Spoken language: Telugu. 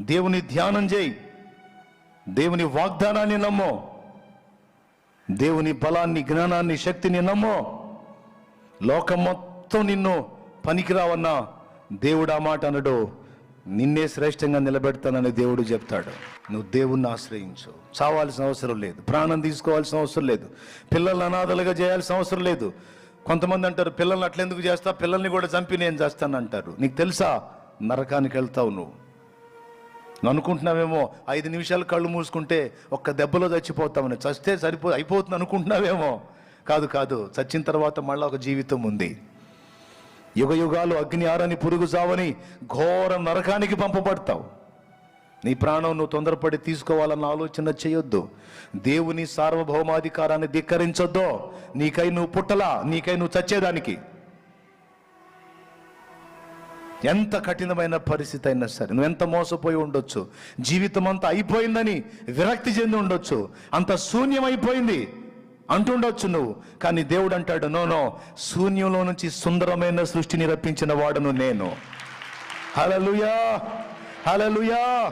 దేవుని ధ్యానం చేయి. దేవుని వాగ్దానాన్ని నమ్మో. దేవుని బలాన్ని జ్ఞానాన్ని శక్తిని నమ్మో. లోకం మొత్తం నిన్ను పనికిరావన్నా దేవుడు ఆ మాట అనడు. నిన్నే శ్రేష్టంగా నిలబెడతానని దేవుడు చెప్తాడు. నువ్వు దేవుణ్ణి ఆశ్రయించు. చావాల్సిన అవసరం లేదు. ప్రాణం తీసుకోవాల్సిన అవసరం లేదు. పిల్లల్ని అనాథలుగా చేయాల్సిన అవసరం లేదు. కొంతమంది అంటారు పిల్లల్ని అట్లెందుకు చేస్తా? పిల్లల్ని కూడా చంపి నేను చేస్తాను అంటారు నీకు తెలుసా? నరకానికి వెళ్తావు నువ్వు నువ్వు. అనుకుంటున్నావేమో ఐదు నిమిషాలు కళ్ళు మూసుకుంటే ఒక్క దెబ్బలో చచ్చిపోతామని. చస్తే సరిపో అయిపోతుంది అనుకుంటున్నావేమో. కాదు కాదు. చచ్చిన తర్వాత మళ్ళీ ఒక జీవితం ఉంది. యుగ యుగాలు అగ్ని ఆరని పురుగు చావని ఘోర నరకానికి పంపబడతావు. నీ ప్రాణం నువ్వు తొందరపడి తీసుకోవాలన్న ఆలోచన చేయొద్దు. దేవుని సార్వభౌమాధికారాన్ని ధిక్కరించొద్దు. నీకై నువ్వు పుట్టలా నీకై నువ్వు చచ్చేదానికి. ఎంత కఠినమైన పరిస్థితి అయినా సరే నువ్వు ఎంత మోసపోయి ఉండొచ్చు జీవితం అంతా అయిపోయిందని విరక్తి చెంది ఉండొచ్చు అంత శూన్యం అయిపోయింది అంటుండొచ్చు నువ్వు. కానీ దేవుడు అంటాడు నోనో శూన్యంలో నుంచి సుందరమైన సృష్టిని రప్పించిన వాడును నేను. హలలుయా హలలుయా